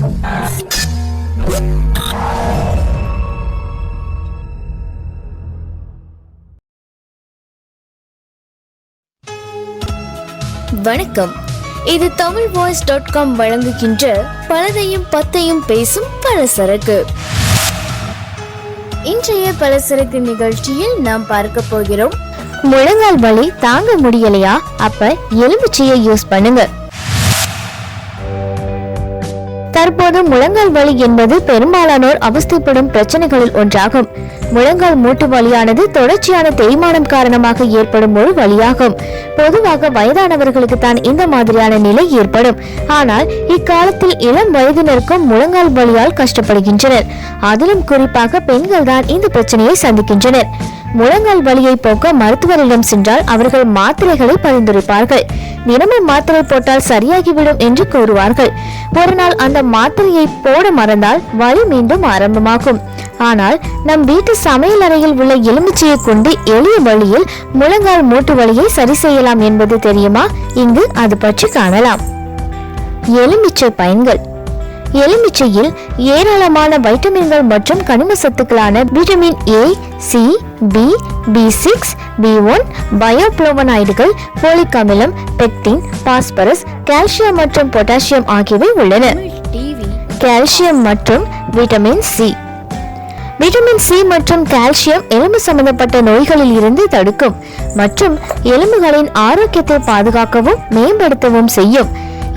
வணக்கம். இது Tamil voice dot com வழங்குகின்ற பலதையும் பத்தையும் பேசும் பலசரக்கு. இன்றைய பலசரக்கு நிகழ்ச்சியில் நாம் பார்க்க போகிறோம். முழங்கால் வலி தாங்க முடியலையா? அப்ப எலுமிச்சையை யூஸ் பண்ணுங்க. தற்போது முழங்கால் வலி என்பது பெரும்பாலானோர் அவஸ்தைப்படும் பிரச்சனைகளில் ஒன்றாகும். முழங்கால் மூட்டு வலியானது தொடர்ச்சியான தேய்மானம் காரணமாக ஏற்படும் ஒரு வலியாகும் பொதுவாக வயதானவர்களுக்கு தான் இந்த மாதிரியான நிலை ஏற்படும். ஆனால் இக்காலத்தில் இளம் வயதினருக்கும் முழங்கால் வலியால் கஷ்டப்படுகின்றனர். அதிலும் குறிப்பாக பெண்கள் தான் இந்த பிரச்சனையை சந்திக்கின்றனர். முழங்கால் வலியை போக்க மருத்துவரிடம் சென்றால் அவர்கள் மாத்திரைகளை பரிந்துரைப்பார்கள். தினமும் மாத்திரை போட்டால் சரியாகிவிடும் என்று கூறுவார்கள். ஒரு நாள் அந்த மாத்திரையை போட மறந்தால் வலி மீண்டும் ஆரம்பமாகும். ஆனால் நம் வீட்டு சமையல் அறையில் உள்ள எலுமிச்சையை கொண்டு எளிய வழியில் முழங்கால் மூட்டு வலியை சரி செய்யலாம் என்பது தெரியுமா? இங்கு அது பற்றி காணலாம். எலுமிச்சை பயன்கள் எலுமிச்சையில் ஏராளமான வைட்டமின்கள் மற்றும் கனிம சத்துக்களான vitamin A C B B six B one பயோப்ளோவனாய்டுகள் folic அமிலம் பெக்டின் பாஸ்பரஸ் கால்சியம் மற்றும் பொட்டாசியம் ஆகியவை உள்ளன. கால்சியம் மற்றும் விட்டமின் சி விட்டமின் சி மற்றும் கால்சியம் எலும்பு சம்பந்தப்பட்ட நோய்களில் இருந்து தடுக்கும் மற்றும் எலும்புகளின் ஆரோக்கியத்தை பாதுகாக்கவும் மேம்படுத்தவும் செய்யும்.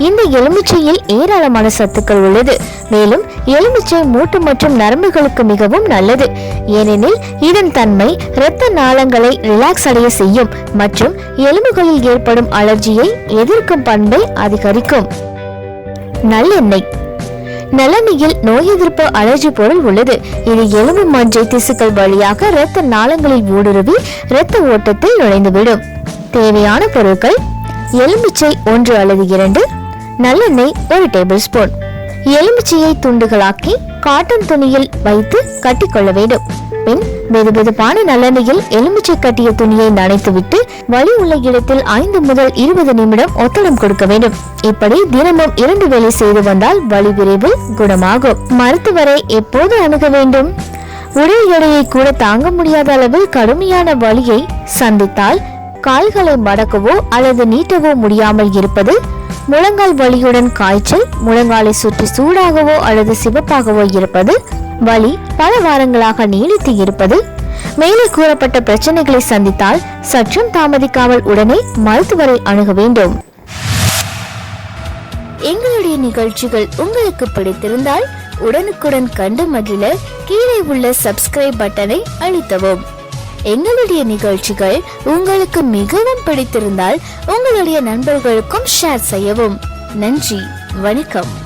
இந்த எலுமிச்சையில் ஏராளமான சத்துக்கள் உள்ளது. மேலும் எலுமிச்சை மூட்டு மற்றும் நரம்புகளுக்கு மிகவும் நல்லது. ஏனெனில் இதன் தன்மை இரத்த நாளங்களை ரிலாக்ஸ் அடைய செய்யும் மற்றும் எலும்புகளில் ஏற்படும் அலர்ஜியை எதிர்க்கும் பண்பை அதிகரிக்கும். நல்லெண்ணெய். நல்லெண்ணெயில் நோய் எதிர்ப்பு அலர்ஜி பொருள் உள்ளது. இது எலும்பு மஞ்சை திசுக்கள் வழியாக இரத்த நாளங்களில் ஊடுருவி இரத்த ஓட்டத்தில் நுழைந்துவிடும். தேவையான பொருட்கள் எலுமிச்சை ஒன்று அல்லது இரண்டு நல்லெண்ணெய் ஒரு டேபிள் ஸ்பூன். எலுமிச்சையை துண்டுகளாக்கி காட்டன் துணியில் வைத்து கட்டிக்கொள்ள வேண்டும். பின் வெதுவெதுப்பான நல்லெண்ணெயில் எலுமிச்சை கட்டிய துணியை நனைத்துவிட்டு வலி உள்ள இடத்தில் ஐந்து முதல் இருபது நிமிடம் ஒத்தடம் கொடுக்க வேண்டும். இப்படி தினமும் இரண்டு வேலை செய்து வந்தால் வலி விரைவில் குணமாகும். மருத்துவரை எப்போது அணுக வேண்டும்? உடல் எடையை கூட தாங்க முடியாத அளவில் கடுமையான வலியை சந்தித்தால் கால்களை மடக்கவோ அல்லது நீட்டவோ முடியாமல் இருப்பது முழங்கால் வலியுடன் காய்ச்சல் முழங்காலை சுற்றி சூடாகவோ அல்லது சிவப்பாகவோ இருப்பது வலி பல வாரங்களாக நீடித்து இருப்பது மேலே கூறப்பட்ட பிரச்சனைகளை சந்தித்தால் சற்றும் தாமதிக்காமல் உடனே மருத்துவரை அணுக வேண்டும். எங்களுடைய நிகழ்ச்சிகள் உங்களுக்கு பிடித்திருந்தால் உடனுக்குடன் கண்டு மகிழ கீழே உள்ள சப்ஸ்கிரைப் பட்டனை அழுத்தவும். எங்களுடைய நிகழ்ச்சிகள் உங்களுக்கு மிகவும் பிடித்திருந்தால் உங்களுடைய நண்பர்களுக்கும் ஷேர் செய்யவும். நன்றி வணக்கம்.